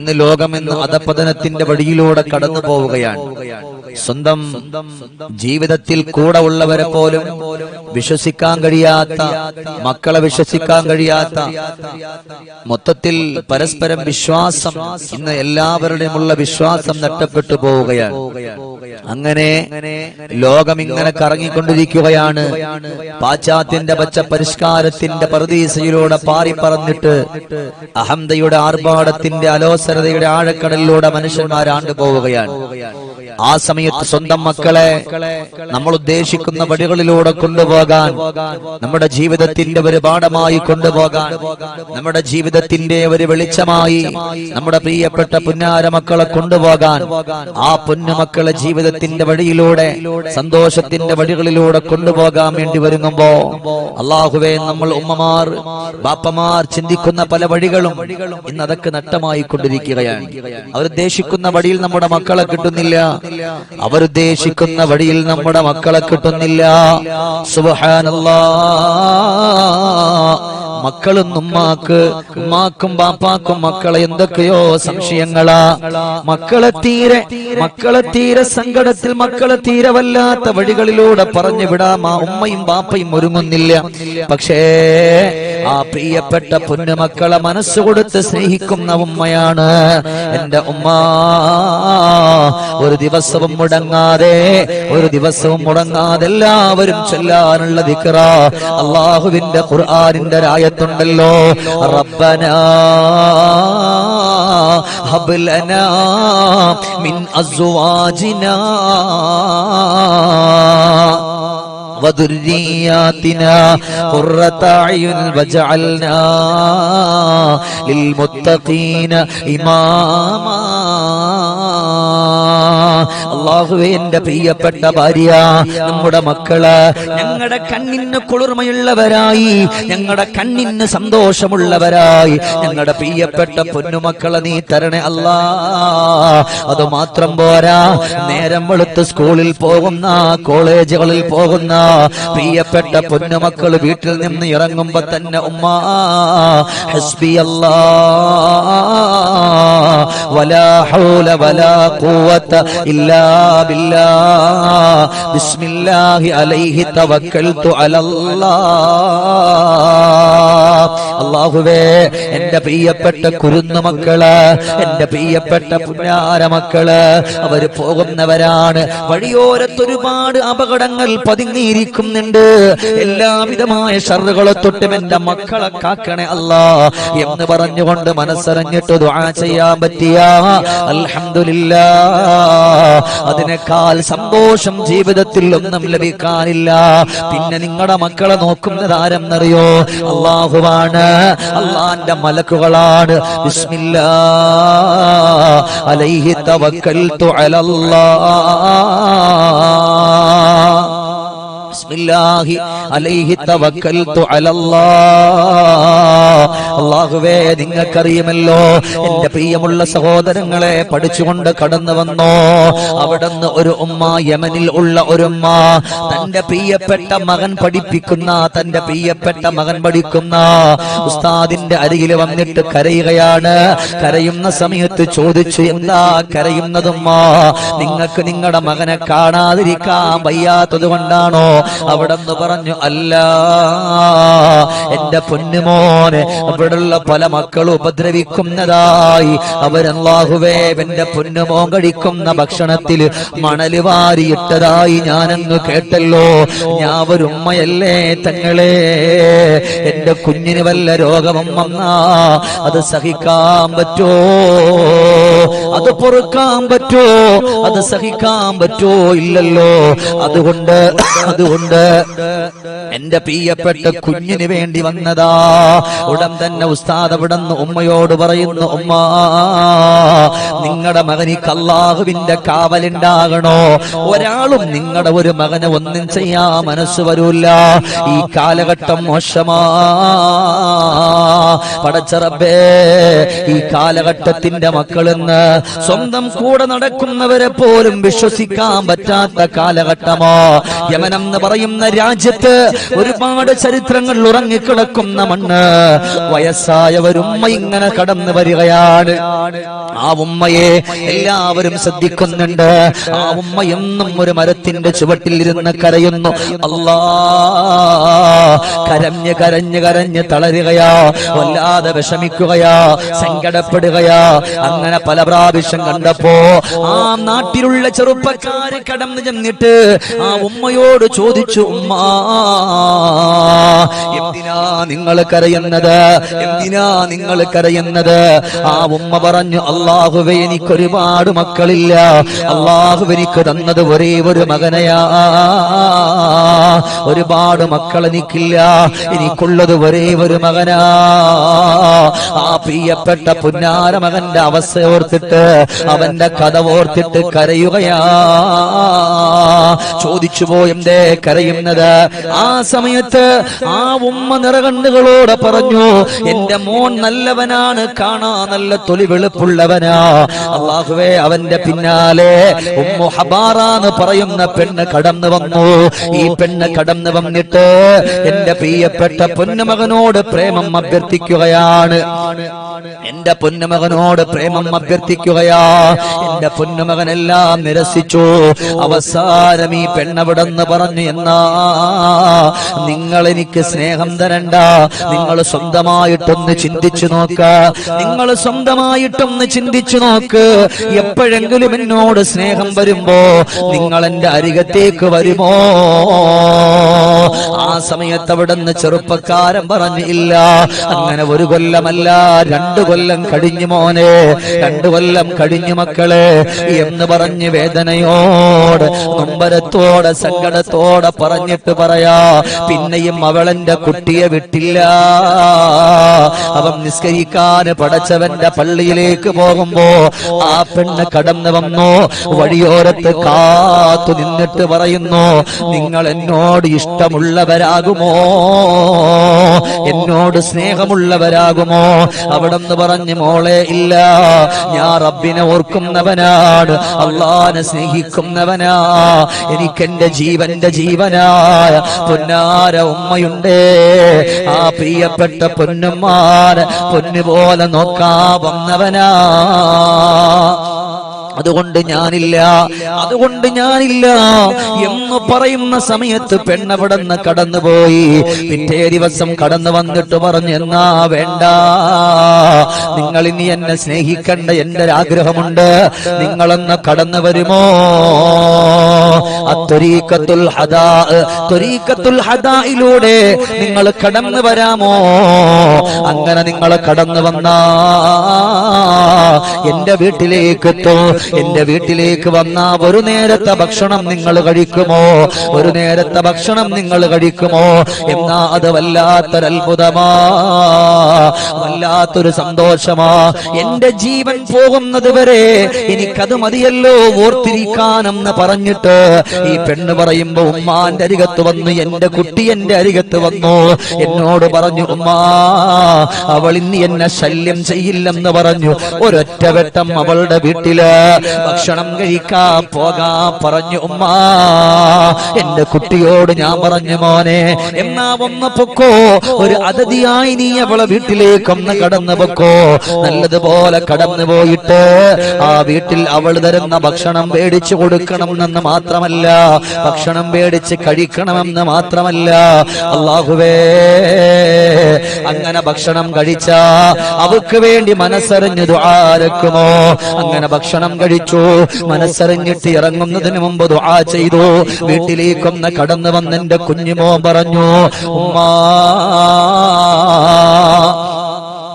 ഇന്ന് ലോകമെന്ന് അധപതനത്തിന്റെ വഴിയിലൂടെ കടന്നു പോവുകയാണ് സ്വന്തം ജീവിതത്തിൽ കൂടെ ഉള്ളവരെ പോലും വിശ്വസിക്കാൻ കഴിയാത്ത മക്കളെ വിശ്വസിക്കാൻ കഴിയാത്ത മൊത്തത്തിൽ പരസ്പരം വിശ്വാസം ഇന്ന് എല്ലാവരുടെയുമുള്ള വിശ്വാസം നഷ്ടപ്പെട്ടു പോവുകയാണ്. അങ്ങനെ ലോകം ഇങ്ങനെ കറങ്ങിക്കൊണ്ടിരിക്കുകയാണ്. പാശ്ചാത്യന്റെ പച്ച പരിഷ്കാരത്തിന്റെ പ്രതീസയിലൂടെ പാറി പറന്നിട്ട് അഹന്തയുടെ ആർഭാടത്തിന്റെ അലോസരതയുടെ ആഴക്കടലിലൂടെ മനുഷ്യന്മാരാണ്ടു പോവുകയാണ് ആ സമയത്ത് സ്വന്തം മക്കളെ നമ്മൾ ഉദ്ദേശിക്കുന്ന വഴികളിലൂടെ കൊണ്ടുപോകാൻ നമ്മുടെ ജീവിതത്തിന്റെ ഒരു പാഠമായി കൊണ്ടുപോകാൻ നമ്മുടെ ജീവിതത്തിന്റെ ഒരു വെളിച്ചമായി നമ്മുടെ പ്രിയപ്പെട്ട പുന്നാര മക്കളെ കൊണ്ടുപോകാൻ ആ പൊന്നുമക്കളെ ജീവിതത്തിന്റെ വഴിയിലൂടെ സന്തോഷത്തിന്റെ വഴികളിലൂടെ കൊണ്ടുപോകാൻ വേണ്ടി വരുമ്പോ അള്ളാഹുവെ നമ്മൾ ഉമ്മമാർ ബാപ്പമാർ ചിന്തിക്കുന്ന പല വഴികളും ഇന്ന് അതൊക്കെ നഷ്ടമായി കൊണ്ടിരിക്കുകയാണ് അവരുദ്ദേശിക്കുന്ന വഴിയിൽ നമ്മുടെ മക്കളെ കിട്ടുന്നില്ല. അവരുദ്ദേശിക്കുന്ന വഴിയിൽ നമ്മുടെ മക്കളെ കിട്ടുന്നില്ല. സുബഹാനല്ലാ. മക്കളും ഉമ്മാക്ക് ഉമ്മാക്കും ബാപ്പാക്കും മക്കളെ എന്തൊക്കെയോ സംശയങ്ങളാ. മക്കളെ തീരെ മക്കളെ തീരെ സങ്കടത്തിൽ മക്കളെ തീരെ വല്ലാത്ത വഴികളിലൂടെ പറഞ്ഞു വിടാം. ആ ഉമ്മയും ബാപ്പയും ഒരുങ്ങുന്നില്ല. പക്ഷേ ആ പ്രിയപ്പെട്ട പൊന്നുമക്കളെ മനസ്സുകൊടുത്ത് സ്നേഹിക്കുന്ന ഉമ്മയാണ് എന്റെ ഉമ്മ. ഒരു ദിവസവും മുടങ്ങാതെ ഒരു ദിവസവും മുടങ്ങാതെ എല്ലാവരും ചൊല്ലാനുള്ള ദിക്റ. അള്ളാഹുവിന്റെ ഖുർആാനിന്റെ രായത്തുണ്ടല്ലോ റബ്ബന ഹബ്ലന മിൻ അസ്വാജിനാ. وذرياتنا قرة أعين واجعلنا للمتقين إماما അള്ളാഹുവേ എന്റെ പ്രിയപ്പെട്ട ഭാര്യ നമ്മുടെ മക്കൾ ഞങ്ങളുടെ കണ്ണിന് കുളിർമയുള്ളവരായി ഞങ്ങളുടെ കണ്ണിന് സന്തോഷമുള്ളവരായി. ഞങ്ങളുടെ പ്രിയപ്പെട്ട പൊന്നുമക്കളെ നീ തരണേ അല്ലാ. അത് മാത്രം പോരാ. നേരം വെളുത്ത് സ്കൂളിൽ പോകുന്ന കോളേജുകളിൽ പോകുന്ന പ്രിയപ്പെട്ട പൊന്നുമക്കൾ വീട്ടിൽ നിന്ന് ഇറങ്ങുമ്പോ തന്നെ ഉമ്മ ഹസ്ബി അല്ലാ. വലാ ഹൗല വലാ ഖുവത ഇല്ലാ ബില്ലാ. ബിസ്മില്ലാഹി അലൈഹി തവക്കൽതു അലല്ലാ. അള്ളാഹുവേ എന്റെ പ്രിയപ്പെട്ട കുരുന്നു മക്കൾ എന്റെ പ്രിയപ്പെട്ട പുണ്യാര മക്കൾ അവർ പോകുന്നവരാണ്. വഴിയോരത്ത് ഒരുപാട് അപകടങ്ങൾ പതുങ്ങിയിരിക്കുന്നുണ്ട്. എല്ലാവിധമായ ഷറുകളെ തൊട്ടും എന്റെ മക്കളെ കാക്കണേ അല്ലാ എന്ന് പറഞ്ഞുകൊണ്ട് മനസ്സറിഞ്ഞിട്ട് ചെയ്യാൻ പറ്റിയ. അലഹമില്ല അതിനേക്കാൾ സന്തോഷം ജീവിതത്തിൽ ഒന്നും ലഭിക്കാനില്ല. പിന്നെ നിങ്ങളുടെ മക്കളെ നോക്കുന്നത് ആരെന്നറിയോ അള്ളാഹുവാണ് അള്ളാന്റെ മലക്കുകളാണ്. ബിസ്മില്ലാ. അലൈഹി തവക്കൽതു അലല്ലാ. ബിസ്മില്ലാഹി അലൈഹി തവക്കൽതു അലല്ലാ. അല്ലാഹുവേ നിങ്ങൾക്കറിയുമല്ലോ എന്റെ പ്രിയമുള്ള സഹോദരങ്ങളെ പഠിച്ചുകൊണ്ട് കടന്നു വന്നോ. അവിടുന്ന് ഒരു ഉമ്മ യമനിൽ ഉള്ള ഒരു ഉമ്മ തന്റെ പ്രിയപ്പെട്ട മകൻ പഠിപ്പിക്കുന്ന തന്റെ പ്രിയപ്പെട്ട മകൻ പഠിക്കുന്ന ഉസ്താദിന്റെ അരികിൽ വന്നിട്ട് കരയുകയാണ്. കരയുന്ന സമയത്ത് ചോദിച്ചു എന്താ കരയുന്നതുമ്മ? നിങ്ങൾക്ക് നിങ്ങളുടെ മകനെ കാണാതിരിക്കാൻ വയ്യാത്തത് കൊണ്ടാണോ? അവിടെ പറഞ്ഞു അല്ല എന്റെ പൊന്നുമോനെ അവിടെയുള്ള പല മക്കളും ഉപദ്രവിക്കുന്നതായി അവരല്ലാഹുവേ എന്റെ പൊന്നുമോൻ കഴിക്കുന്ന ഭക്ഷണത്തിൽ മണൽ വാരിയിട്ടതായി ഞാനെന്ന് കേട്ടല്ലോ. ഞാൻ ഒരു ഉമ്മയല്ലേ തങ്ങളെ? എന്റെ കുഞ്ഞിന് വല്ല രോഗവും വന്നാ അത് സഹിക്കാൻ പറ്റോ? അത് പൊറുക്കാൻ പറ്റോ? അത് സഹിക്കാൻ പറ്റോ ഇല്ലല്ലോ. അതുകൊണ്ട് അതുകൊണ്ട് എന്റെ പ്രിയപ്പെട്ട കുഞ്ഞിന് വേണ്ടി വന്നതാ. ഉടൻ തന്നെ ഉസ്താദ് അവിടുന്ന് ഉമ്മയോട് പറയുന്നു ഉമ്മ നിങ്ങളുടെ മകനിക്ക് അള്ളാഹുവിന്റെ കാവലുണ്ടാകണോ? ഒരാളും നിങ്ങളുടെ ഒരു മകനെ ഒന്നും ചെയ്യാ മനസ്സ് വരൂല്ല ഈ കാലഘട്ടം മോശമാ. പടച്ചറബേ ഈ കാലഘട്ടത്തിന്റെ മക്കളെന്ന് സ്വന്തം കൂടെ നടക്കുന്നവരെ പോലും വിശ്വസിക്കാൻ പറ്റാത്ത കാലഘട്ടമോ. യമനം എന്ന് പറയുന്ന രാജ്യത്ത് ഒരുപാട് ചരിത്രങ്ങൾ ഉറങ്ങിക്കിടക്കുന്ന മണ്ണ്. വയസ്സായവരുമ്മ ഇങ്ങനെ കടന്നു വരികയാണ്. ആ ഉമ്മയെ എല്ലാവരും ശ്രദ്ധിക്കുന്നുണ്ട്. ആ ഉമ്മ എന്നും ഒരു മരത്തിന്റെ ചുവട്ടിൽ ഇരുന്ന് കരയുന്നു. അല്ലാ കരഞ്ഞ് കരഞ്ഞ് കരഞ്ഞ് തളരുകയാ. വല്ലാതെ വിഷമിക്കുകയാ. സങ്കടപ്പെടുകയാ. അങ്ങനെ പല പ്രാവശ്യം കണ്ടപ്പോ ആ നാട്ടിലുള്ള ചെറുപ്പക്കാര് കടന്നു ചെന്നിട്ട് ആ ഉമ്മയോട് ചോദിച്ചു ഉമ്മ എന്തിനാ നിങ്ങൾ കരയുന്നത്? എന്തിനാ നിങ്ങൾ കരയുന്നത്? ആ ഉമ്മ പറഞ്ഞു അള്ളാഹുവെ എനിക്ക് ഒരുപാട് മക്കളില്ല. അള്ളാഹു എനിക്ക് തന്നത് ഒരേ ഒരു മകനയാ. ഒരുപാട് മക്കൾ എനിക്കില്ല. എനിക്കുള്ളത് ഒരേ ഒരു മകനാ. ആ പ്രിയപ്പെട്ട പുന്നാര മകന്റെ അവസ്ഥ ഓർത്തിട്ട് അവന്റെ കഥ ഓർത്തിട്ട് കരയുകയാ. ചോദിച്ചു പോയെന്തേ കരയുന്നത്? ആ സമയത്ത് ആ ഉമ്മ നിറകണ്ണുകളോട് പറഞ്ഞു എന്റെ മോൻ നല്ലവനാണ് കാണാ നല്ല തൊലി വെളുപ്പുള്ളവനാ. അള്ളാഹുവേ അവന്റെ പിന്നാലെ ഉമ്മു ഹബാറ എന്ന് പറയുന്ന പെണ്ണ് കടന്നു വന്നു. ഈ പെണ്ണ് കടന്നു വന്നിട്ട് എന്റെ പ്രിയപ്പെട്ട പൊന്നുമകനോട് പ്രേമം അഭ്യർത്ഥിക്കുകയാണ്. എന്റെ പൊന്നുമകനോട് പ്രേമം അഭ്യർത്ഥിക്കുകയാ. എന്റെ പൊന്നുമകനെല്ലാം നിരസിച്ചു. അവസാനം ഈ പെണ്ണവിടെന്ന് പറഞ്ഞു എന്നാ നിങ്ങൾ എനിക്ക് സ്നേഹം തരണ്ട നിങ്ങൾ സ്വന്തമായിട്ടൊന്ന് ചിന്തിച്ചു നോക്ക. നിങ്ങൾ സ്വന്തമായിട്ടൊന്ന് ചിന്തിച്ചു നോക്ക്. എപ്പോഴെങ്കിലും എന്നോട് സ്നേഹം വരുമ്പോ നിങ്ങൾ എന്റെ അരികത്തേക്ക് വരുമോ? ആ സമയത്ത് അവിടുന്ന് ചെറുപ്പക്കാരൻ പറഞ്ഞില്ല. അങ്ങനെ ഒരു കൊല്ലമല്ല രണ്ടു കൊല്ലം കടിഞ്ഞു മോനെ. രണ്ടു കൊല്ലം കടിഞ്ഞു മക്കളെ. എന്ന് പറഞ്ഞ് വേദനയോട് നൊമ്പരത്തോടെ സങ്കടത്തോടെ പറഞ്ഞിട്ട് പറയാ പിന്നെയും അവളെന്റെ കുട്ടിയെ വിട്ടില്ല അവൻ നിസ്കരിക്കാൻ പടച്ചവന്റെ പള്ളിയിലേക്ക് പോകുമ്പോ ആ പെണ്ണ് കടന്നു വന്നു. വഴിയോരത്ത് കാത്തു നിന്നിട്ട് പറയുന്നു നിങ്ങൾ എന്നോട് ഇഷ്ടമുള്ളവരാകുമോ? എന്നോട് സ്നേഹമുള്ളവരാകുമോ? അവിടെന്ന് പറഞ്ഞു മോളെ ഇല്ല. ഞാൻ റബ്ബിനെ ഓർക്കുന്നവനാണ്. അള്ളാനെ സ്നേഹിക്കുന്നവനാ. എനിക്കെന്റെ ജീവന്റെ ജീവനായ പൊന്നാര ഉമ്മയുണ്ടേ. ആ പ്രിയപ്പെട്ട പൊന്നുമ്മാനെ പൊന്നുപോലെ നോക്കാ വന്നവനാ. അതുകൊണ്ട് ഞാനില്ല അതുകൊണ്ട് ഞാനില്ല എന്ന് പറയുന്ന സമയത്ത് പെണ്ണവിടന്ന് കടന്നുപോയി. പിറ്റേ ദിവസം കടന്നു വന്നിട്ട് പറഞ്ഞു എന്നാ വേണ്ട. നിങ്ങൾ ഇനി എന്നെ സ്നേഹിക്കണ്ട എന്റെ ഒരാഗ്രഹമുണ്ട്. നിങ്ങളൊന്ന് കടന്നു വരുമോ? ഹദായിലൂടെ നിങ്ങൾ കടന്നു വരാമോ? അങ്ങനെ നിങ്ങൾ കടന്നു വന്ന എന്റെ വീട്ടിലേക്ക് എത്തോ. എന്റെ വീട്ടിലേക്ക് വന്ന ഒരു നേരത്തെ ഭക്ഷണം നിങ്ങൾ കഴിക്കുമോ? ഒരു നേരത്തെ ഭക്ഷണം നിങ്ങൾ കഴിക്കുമോ? എന്നാ അത് വല്ലാത്തൊരത്ഭുതമാ വല്ലാത്തൊരു സന്തോഷമാ. എന്റെ ജീവൻ പോകുന്നത് വരെ എനിക്കത് മതിയല്ലോ ഓർത്തിരിക്കാനെന്ന് പറഞ്ഞിട്ട് ഈ പെണ്ണ് പറയുമ്പോ ഉമ്മാന്റെ അരികത്ത് വന്നു എന്റെ കുട്ടി എന്റെ അരികത്ത് വന്നു. എന്നോട് പറഞ്ഞു ഉമ്മാ അവൾ ഇന്ന് എന്നെ ശല്യം ചെയ്യില്ലെന്ന് പറഞ്ഞു. ഒരൊറ്റ വെട്ടം അവളുടെ വീട്ടിൽ ഭക്ഷണം കഴിക്കാ പോകാ പറഞ്ഞു ഉമ്മാ എന്റെ കുട്ടിയോട് ഞാൻ പറഞ്ഞു മോനെ എന്നാ വന്ന പൊക്കോ. ഒരു അതിഥിയായി നീ അവളെ വീട്ടിലേക്കൊന്ന് കടന്നു പൊക്കോ. നല്ലതുപോലെ കടന്നു പോയിട്ട് ആ വീട്ടിൽ അവൾ തരുന്ന ഭക്ഷണം മേടിച്ചു കൊടുക്കണമെന്ന് മാത്രമല്ല ഭക്ഷണം പേടിച്ച് കഴിക്കണമെന്ന് മാത്രമല്ല. അള്ളാഹുവേ അങ്ങനെ ഭക്ഷണം കഴിച്ച അവക്ക് വേണ്ടി മനസ്സറിഞ്ഞു ദുആരക്കുമോ അങ്ങനെ ഭക്ഷണം കഴിച്ചു മനസ്സറിഞ്ഞിട്ട് ഇറങ്ങുന്നതിന് മുമ്പ് ദുആ ചെയ്തു. വീട്ടിലേക്കൊന്ന് കടന്നു വന്നെന്റെ കുഞ്ഞുമോ പറഞ്ഞു ഉമ്മാ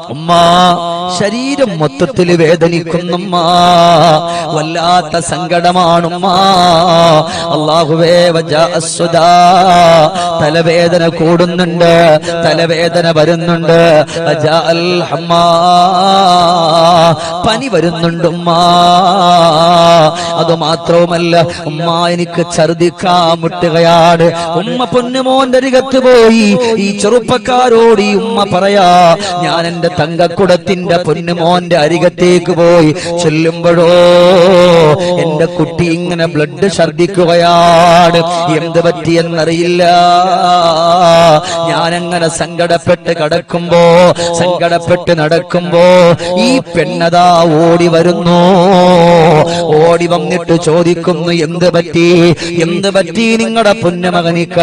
ഉമ്മ ശരീരം മൊത്തത്തിൽ വേദനിക്കുന്നമ്മ വല്ലാത്ത സങ്കടമാണുമ്മ. അള്ളാഹുവേ. തലവേദന കൂടുന്നുണ്ട് തലവേദന വരുന്നുണ്ട്. പനി വരുന്നുണ്ട് ഉമ്മ അത് മാത്രവുമല്ല ഉമ്മ എനിക്ക് ഛർദിക്കാൻ മുട്ടുകയാണ് ഉമ്മ പൊന്നുമോന്റെ അരികത്ത് പോയി ഈ ചെറുപ്പക്കാരോട് ഈ ഉമ്മ പറയാ ഞാൻ എന്റെ തങ്കക്കുടത്തിന്റെ പൊന്നുമോന്റെ അരികത്തേക്ക് പോയി ചെല്ലുമ്പോഴോ എന്റെ കുട്ടി ഇങ്ങനെ ബ്ലഡ് ഛർദിക്കുകയാണ് എന്ത് പറ്റിയെന്നറിയില്ല. ഞാനങ്ങനെ സങ്കടപ്പെട്ട് കടക്കുമ്പോ സങ്കടപ്പെട്ട് നടക്കുമ്പോ ഈ പെണ്ണതാ ഓടി വരുന്നു. ഓടി വന്നിട്ട് ചോദിക്കുന്നു എന്ത് പറ്റി? എന്ത് പറ്റി നിങ്ങളുടെ പുന്നമകനിക്ക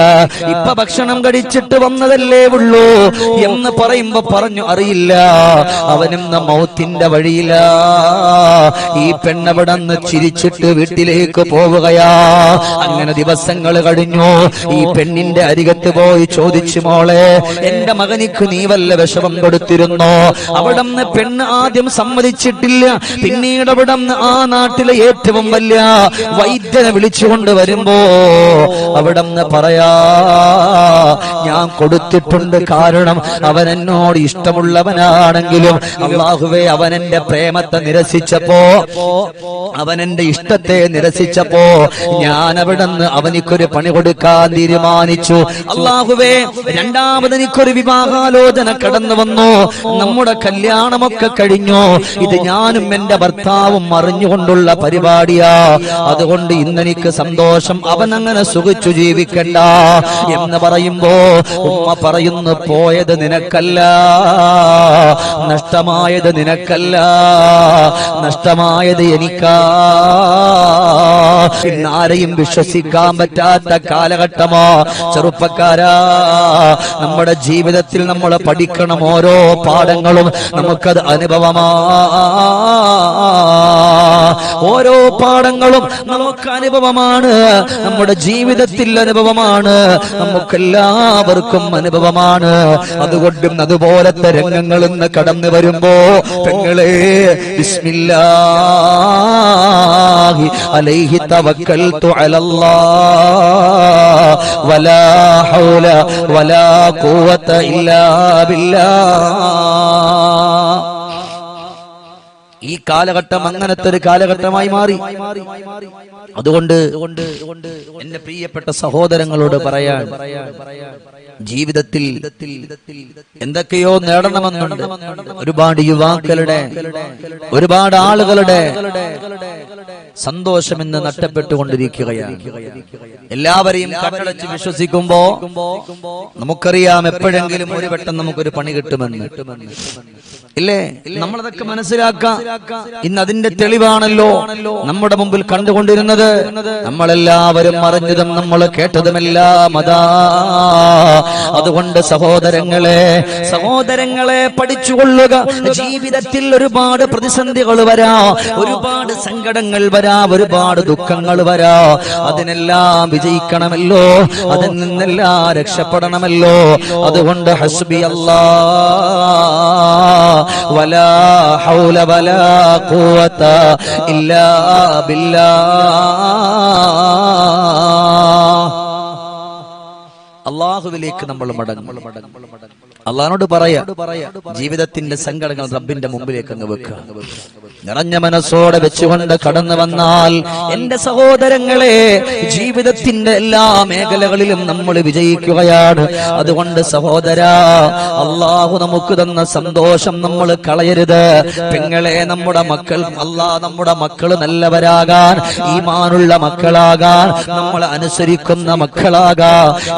ഇപ്പൊ ഭക്ഷണം കഴിച്ചിട്ട് വന്നതല്ലേ ഉള്ളൂ. എന്ന് പറയുമ്പോ പറഞ്ഞു അറിയില്ല. അവനെന്ന മൗത്തിന്റെ വഴിയില. ഈ പെണ്ണവിടന്ന് ചിരിച്ചിട്ട് വീട്ടിലേക്ക് പോവുകയാ. അങ്ങനെ ദിവസങ്ങൾ കഴിഞ്ഞു. ഈ പെണ്ണിന്റെ അരികത്ത് പോയി ചോദിച്ചു മോളെ എന്റെ മകനിക്ക് നീ വല്ല വിഷമം കൊടുത്തിരുന്നോ? അവിടന്ന് പെണ്ണ് ആദ്യം സമ്മതിച്ചിട്ടില്ല. പിന്നീട് അവിടന്ന് ആ നാട്ടിലെ ഏറ്റവും വലിയ വൈദ്യനെ വിളിച്ചുകൊണ്ട് വരുമ്പോ അവിടന്ന് പറയാ ഞാൻ കൊടുത്തിട്ടുണ്ട് കാരണം അവൻ എന്നോട് ഇഷ്ടമുള്ളവനാണെങ്കിലും അള്ളാഹുവെ അവൻ പ്രേമത്തെ നിരസിച്ചപ്പോ അവൻ ഇഷ്ടത്തെ നിരസിച്ചപ്പോ ഞാൻ അവിടെ നിന്ന് അവനിക്കൊരു പണി കൊടുക്കാൻ തീരുമാനിച്ചു. അള്ളാഹുവേ രണ്ടാമത് എനിക്കൊരു വിവാഹാലോചന കടന്നു വന്നു. നമ്മുടെ കല്യാണമൊക്കെ കഴിഞ്ഞു. ഇത് ഞാനും എന്റെ ഭർത്താവും അറിഞ്ഞുകൊണ്ടുള്ള പരിപാടിയാ. അതുകൊണ്ട് ഇന്നെനിക്ക് സന്തോഷം. അവൻ അങ്ങനെ സുഖിച്ചു ജീവിക്കണ്ട എന്ന് പറയുമ്പോ ഉമ്മ പറയുന്നു പോയത് നിനക്കല്ല. നഷ്ടമായത് നിനക്കല്ല. നഷ്ടമായത് എനിക്കാ. ഇന്നാരെയും വിശ്വസിക്കാൻ പറ്റാത്ത കാലഘട്ടമോ ചെറുപ്പക്കാരാ. നമ്മുടെ ജീവിതത്തിൽ നമ്മൾ പഠിക്കണം ഓരോ പാഠങ്ങളും നമുക്കത് അനുഭവമാ. ഓരോ പാഠങ്ങളും നമുക്ക് അനുഭവമാണ്. നമ്മുടെ ജീവിതത്തിൽ അനുഭവമാണ്. നമുക്കെല്ലാവർക്കും അനുഭവമാണ്. അതുകൊണ്ടും അതുപോലത്തെ രംഗങ്ങൾ ഇന്ന് കടന്നു വരുമ്പോ പെങ്ങളെ ബിസ്മില്ലാഹി അലൈഹി തവക്കൽതു അലല്ലാ വലാ ഹൗല വലാ ഇല്ലാ ഈ കാലഘട്ടം അങ്ങനത്തെ ഒരു കാലഘട്ടമായി മാറി. അതുകൊണ്ട് എന്റെ പ്രിയപ്പെട്ട സഹോദരങ്ങളോട് പറയാൻ ജീവിതത്തിൽ എന്തൊക്കെയോ നേടണമെന്നുണ്ട്. ഒരുപാട് യുവാക്കളുടെ ഒരുപാട് ആളുകളുടെ സന്തോഷം ഇന്ന് നഷ്ടപ്പെട്ടുകൊണ്ടിരിക്കുകയാണ്. എല്ലാവരെയും കട്ടടച്ച് വിശ്വസിക്കുമ്പോ നമുക്കറിയാം എപ്പോഴെങ്കിലും ഒരു വട്ടം നമുക്കൊരു പണി കിട്ടുമെന്ന്. ഇല്ലേ? നമ്മളതൊക്കെ മനസ്സിലാക്കാം. ഇന്ന് അതിന്റെ തെളിവാണല്ലോ. നമ്മുടെ മുമ്പിൽ കണ്ടുകൊണ്ടിരുന്നത്. നമ്മളെല്ലാവരും അറിഞ്ഞതും നമ്മൾ കേട്ടതുമെല്ലാം അതാ. അതുകൊണ്ട് സഹോദരങ്ങളെ സഹോദരങ്ങളെ പഠിച്ചുകൊള്ളുക. ജീവിതത്തിൽ ഒരുപാട് പ്രതിസന്ധികൾ വരാ. ഒരുപാട് സങ്കടങ്ങൾ വരാ. ഒരുപാട് ദുഃഖങ്ങൾ വരാ. അതിനെല്ലാം വിജയിക്കണമല്ലോ. അതിൽ നിന്നെല്ലാം രക്ഷപ്പെടണമല്ലോ. അതുകൊണ്ട് ഹസ്ബി അല്ലാ വലാ حول ولا قوة إلا بالله അള്ളാഹുവിലേക്ക് നമ്മൾ മടങ്ങും. അള്ളഹാനോട് പറയാ ജീവിതത്തിന്റെ സങ്കടങ്ങൾ റബ്ബിന്റെ മുമ്പിലേക്ക് അങ്ങ് വെക്കുക. നിറഞ്ഞ മനസ്സോടെ വെച്ചുകൊണ്ട് കടന്നു വന്നാൽ എന്റെ സഹോദരങ്ങളെ ജീവിതത്തിന്റെ എല്ലാ മേഖലകളിലും നമ്മൾ വിജയിക്കുകയാണ്. അതുകൊണ്ട് സഹോദര അള്ളാഹു നമുക്ക് തന്ന സന്തോഷം നമ്മൾ കളയരുത്. പെങ്ങളെ നമ്മുടെ മക്കൾ അല്ലാ നമ്മുടെ മക്കൾ നല്ലവരാകാൻ ഈമാനുള്ള മക്കളാകാൻ നമ്മൾ അനുസരിക്കുന്ന മക്കളാകാ.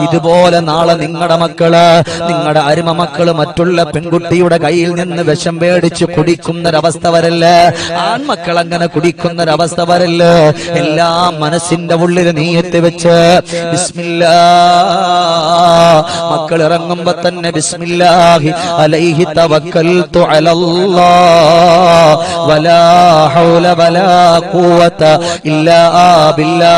ഇതുപോലെ നാളെ നിങ്ങളുടെ മക്കൾ നിങ്ങളുടെ അരുമ മക്കൾ മറ്റുള്ള പെൺകുട്ടിയുടെ കയ്യിൽ നിന്ന് വിഷം മേടിച്ച് കുടിക്കുന്നൊരവസ്ഥ വരല്ലേ? ആൺമക്കൾ അങ്ങനെ കുടിക്കുന്ന ഒരവസ്ഥ വരല്ലേ എല്ലാ മനസ്സിന്റെ ഉള്ളിൽ നീയത്ത് വെച്ച് ബിസ്മില്ലാ. മക്കൾ ഇറങ്ങുമ്പോ തന്നെ ബിസ്മില്ലാഹി അലൈഹി തവക്കൽതു അലല്ലാ. വലാ ഹൗല വലാ ഖുവത ഇല്ലാ ബില്ലാ.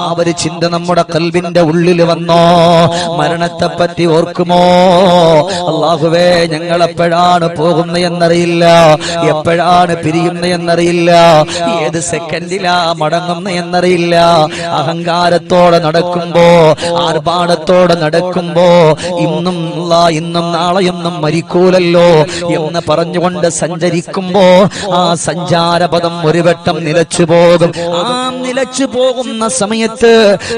ആ ഒരു ചിന്ത നമ്മുടെ കൽവിന്റെ ഉള്ളിൽ വന്നോ? മരണത്തെ പറ്റി ഓർക്കുമോ? അള്ളാഹുവേ ഞങ്ങളെപ്പോഴാണ് പോകുന്ന എന്നറിയില്ല. എപ്പോഴാണ് പിരിയുന്ന എന്നറിയില്ല. ഏത് സെക്കൻഡിലാ മടങ്ങുന്ന എന്നറിയില്ല. അഹങ്കാരത്തോടെ നടക്കുമ്പോ ആർഭാടത്തോടെ നടക്കുമ്പോ ഇന്നും ഇന്നും നാളെയൊന്നും മരിക്കൂലല്ലോ എന്ന് പറഞ്ഞുകൊണ്ട് സഞ്ചരിക്കുമ്പോ ആ സഞ്ചാരപദം ഒരു വട്ടം നിലച്ചു പോകും. ആ നിലച്ചു പോകുന്ന സമയത്ത് സമയത്ത്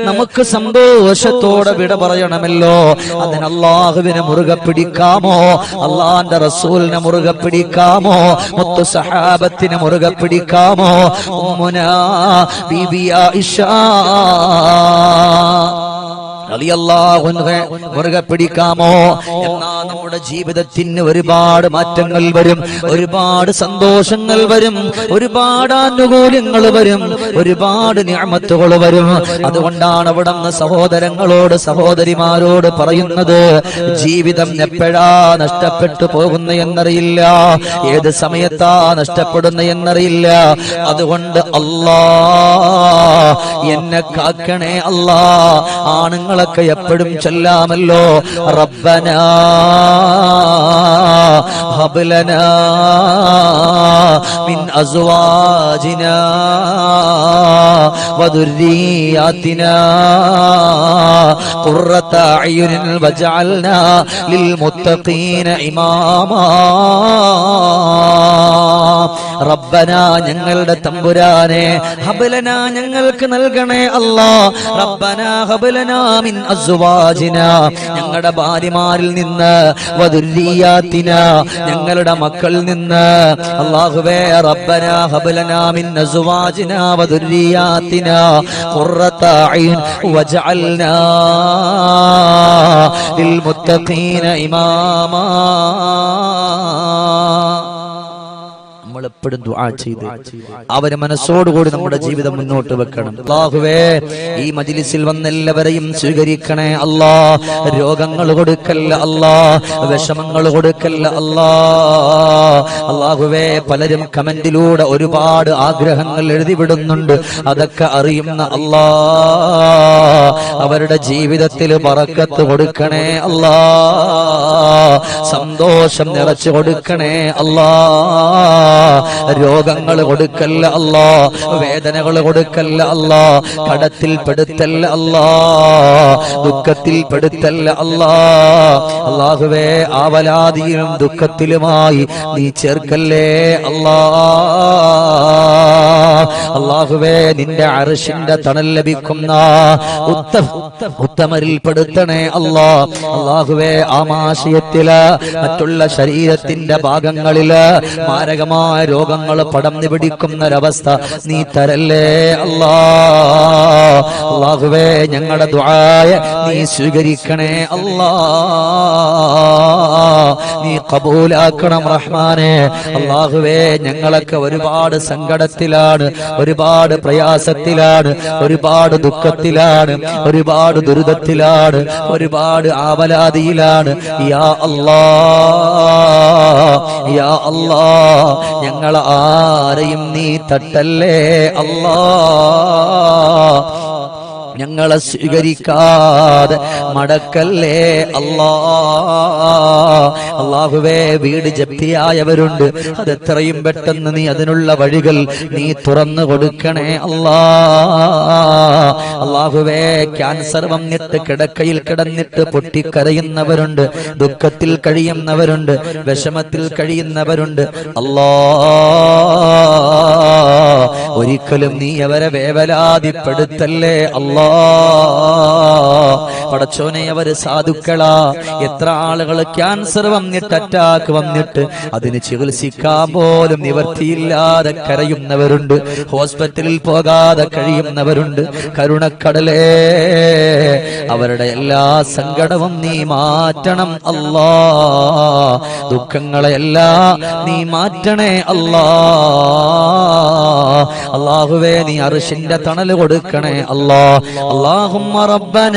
നമുക്ക് സന്തോഷത്തോടെ വിട പറയണമല്ലോ. അതിന് അള്ളാഹുവിനെ മുറുകെ പിടിക്കാമോ? അള്ളാന്റെ റസൂലിനെ മുറുകെ പിടിക്കാമോ മുത്തു സഹാബത്തിന് മുറുകെ പിടിക്കാമോ ഉമ്മുനാ ബീബി ആയിഷ. റളിയല്ലാഹു അൻഹയെ മുറുകെ പിടിക്കാമോ? എന്നാ നമ്മുടെ ജീവിതത്തിന് ഒരുപാട് മാറ്റങ്ങൾ വരും ഒരുപാട് സന്തോഷങ്ങൾ വരും ഒരുപാട് ആനുകൂല്യങ്ങൾ വരും ഒരുപാട് ഞാമത്തുകൾ വരും. അതുകൊണ്ടാണ് അവിടെ സഹോദരങ്ങളോട് സഹോദരിമാരോട് പറയുന്നത് ജീവിതം എപ്പോഴാ നഷ്ടപ്പെട്ടു പോകുന്ന എന്നറിയില്ല ഏത് സമയത്താ നഷ്ടപ്പെടുന്ന എന്നറിയില്ല. അതുകൊണ്ട് അല്ലാ എന്നെ കാക്കണേ അല്ലാ ഞങ്ങളൊക്കെ എപ്പോഴും ചെല്ലാമല്ലോ. റബ്ബന ഹബലന മിൻ അസ്വാജിന വദുരിയാതിന ഖുർറത അയുനിൻ വജഅൽനാ ലിൽ മുത്തഖീന ഇമാമാ. റബ്ബന ഞങ്ങളുടെ തമ്പുരാനെ ഹബലന ഞങ്ങൾക്ക് നൽകണേ അല്ലാ. റബ്ബന ഹബലന മിൻ അസ്വാജിന. ഞങ്ങളുടെ ഭാര്യമാരിൽ നിന്ന് വദുല്ലിയാത്തിന ഞങ്ങളുടെ മക്കളിൽ നിന്ന് അല്ലാഹുവേ റബ്ബന ഹബലന മിൻ അസ്വാജിന വദുല്ലിയാത്തിന ഖുർറത അയ്ൻ വജഅൽനാ. ലിൽമുത്തഖീന ഇമാമാ. എപ്പോഴും ദുആ ചെയ്ത്. അവരെ മനസ്സോടുകൂടി നമ്മുടെ ജീവിതം മുന്നോട്ട് വെക്കണം. അല്ലാഹുവേ ഈ മജിലിസിൽ വന്ന എല്ലാവരെയും സ്വീകരിക്കണേ അല്ലാ. രോഗങ്ങൾ കൊടുക്കല്ല അല്ലാ. വിഷമങ്ങൾ കൊടുക്കല്ല അല്ലാ. അള്ളാഹുവേ പലരും കമന്റിലൂടെ ഒരുപാട് ആഗ്രഹങ്ങൾ എഴുതിവിടുന്നുണ്ട്. അതൊക്കെ അറിയുന്ന അല്ലാ. അവരുടെ ജീവിതത്തിൽ പറക്കത്ത് കൊടുക്കണേ അല്ലാ. സന്തോഷം നിറച്ചു കൊടുക്കണേ അല്ലാ. രോഗങ്ങൾ കൊടുക്കല്ല അല്ലാ വേദനകൾ കൊടുക്കല്ല അല്ലാ കടത്തിൽ പെടുത്തല്ല അല്ലാ ദുഃഖത്തിൽ പെടുത്തല്ല അല്ലാ അള്ളാഹുവേ ആവലാതിയിലും ദുഃഖത്തിലുമായി നീ ചേർക്കല്ലേ അല്ലാ അള്ളാഹുവേ നിന്റെ അറിഷിന്റെ തണൽ ലഭിക്കുന്ന ഉത്ത ഉത്തമരിൽ പെടുത്തണേ അല്ലാ അള്ളാഹുവേ ആമാശയത്തിൽ മറ്റുള്ള ശരീരത്തിന്റെ ഭാഗങ്ങളിൽ മാരകമായ രോഗങ്ങൾ പടം നിപിടിക്കുന്നൊരവസ്ഥ നീ തരല്ലേ അല്ലാ? അള്ളാഹുവേ ഞങ്ങളുടെ ദുആയ നീ സ്വീകരിക്കണേ അല്ലാ. നീ കബൂലാക്കണം റഹ്മാനെ. അള്ളാഹുവേ ഞങ്ങളൊക്കെ ഒരുപാട് സങ്കടത്തിലാണ് ഒരുപാട് പ്രയാസത്തിലാണ് ഒരുപാട് ദുഃഖത്തിലാണ് ഒരുപാട് ദുരിതത്തിലാണ് ഒരുപാട് ആവലാതിയിലാണ്. യാ അല്ലാ യാ അല്ലാ ഞങ്ങൾ ആരെയും നീ തട്ടല്ലേ അല്ലാ. ഞങ്ങളെ സ്വീകരിക്കാതെ മടക്കല്ലേ അല്ലാ. അള്ളാഹുവേ വീട് ജപ്തിയായവരുണ്ട്. അത് എത്രയും പെട്ടെന്ന് നീ അതിനുള്ള വഴികൾ നീ തുറന്നു കൊടുക്കണേ അല്ലാ. അള്ളാഹുവേ ക്യാൻസർ വന്നിട്ട് കിടക്കയിൽ കിടന്നിട്ട് പൊട്ടിക്കരയുന്നവരുണ്ട്. ദുഃഖത്തിൽ കഴിയുന്നവരുണ്ട്. വിഷമത്തിൽ കഴിയുന്നവരുണ്ട്. അല്ലാ. ഒരിക്കലും നീ അവരെ വേവലാതിപ്പെടുത്തല്ലേ അല്ലാ. പടച്ചോനെ അവർ സാധുക്കളാ. എത്ര ആളുകൾ ക്യാൻസർ വന്നിട്ട് അറ്റാക്ക് വന്നിട്ട് അതിന് ചികിത്സിക്കാൻ പോലും നിവർത്തിയില്ലാതെ കരയുന്നവരുണ്ട്. ഹോസ്പിറ്റലിൽ പോകാതെ കഴിയുന്നവരുണ്ട്. കരുണക്കടലേ അവരുടെ എല്ലാ സങ്കടവും നീ മാറ്റണം അല്ലാ. ദുഃഖങ്ങളെല്ലാ നീ മാറ്റണേ അല്ലാ. അള്ളാഹുവേ നീ അറിഷിന്റെ തണൽ കൊടുക്കണേ അല്ലാ. അള്ളാഹുമ്മ റബ്ബന